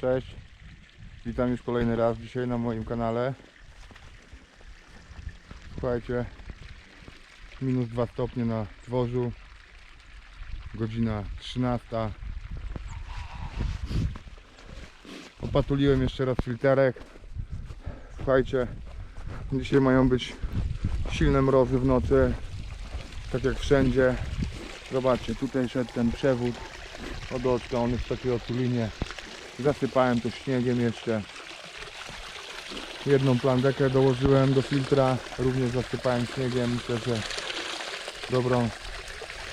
Cześć, witam już kolejny raz dzisiaj na moim kanale. Słuchajcie, minus 2 stopnie na dworzu, godzina 13. Opatuliłem jeszcze raz filterek. Słuchajcie, dzisiaj mają być silne mrozy w nocy, tak jak wszędzie. Zobaczcie, tutaj szedł ten przewód od oczka, on jest w takiej otulinie. Zasypałem to śniegiem jeszcze. Jedną plandekę dołożyłem do filtra, również zasypałem śniegiem. Myślę, że dobrą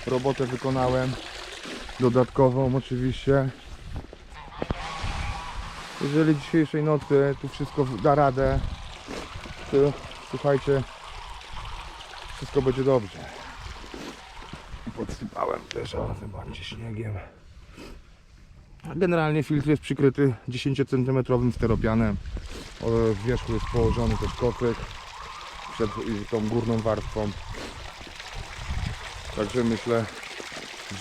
robotę wykonałem. Dodatkową oczywiście. Jeżeli dzisiejszej nocy tu wszystko da radę, to słuchajcie, wszystko będzie dobrze. Podsypałem też, o, zobaczcie, śniegiem. Generalnie filtr jest przykryty 10 cm steropianem. W wierzchu jest położony też kocyk przed tą górną warstwą. Także myślę,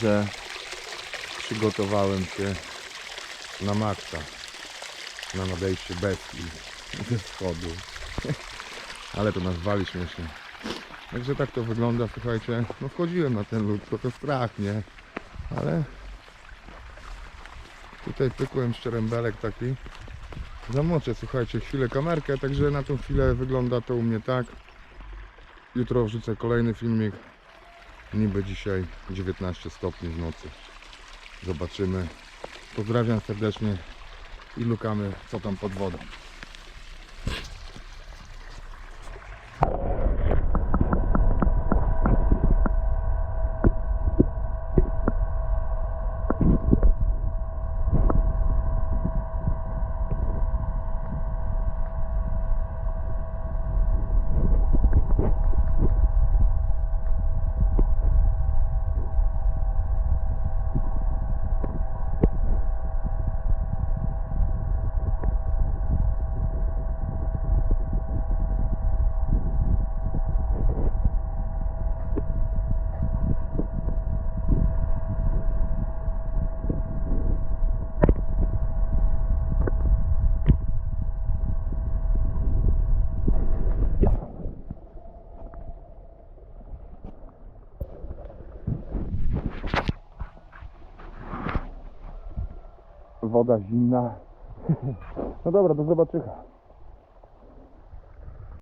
że przygotowałem się na maksa. Na nadejście bestii ze wschodu. Ale to nazwali śmiesznie. Także tak to wygląda, słuchajcie. No wchodziłem na ten lód, trochę strach, nie? Ale Tutaj pykłem szczerembelek taki. Zamoczę, słuchajcie, chwilę kamerkę, także na tą chwilę wygląda to u mnie tak. Jutro wrzucę kolejny filmik. Niby dzisiaj 19 stopni w nocy. Zobaczymy. Pozdrawiam serdecznie i lukamy co tam pod wodą. Woda zimna. No dobra, do zobaczyka.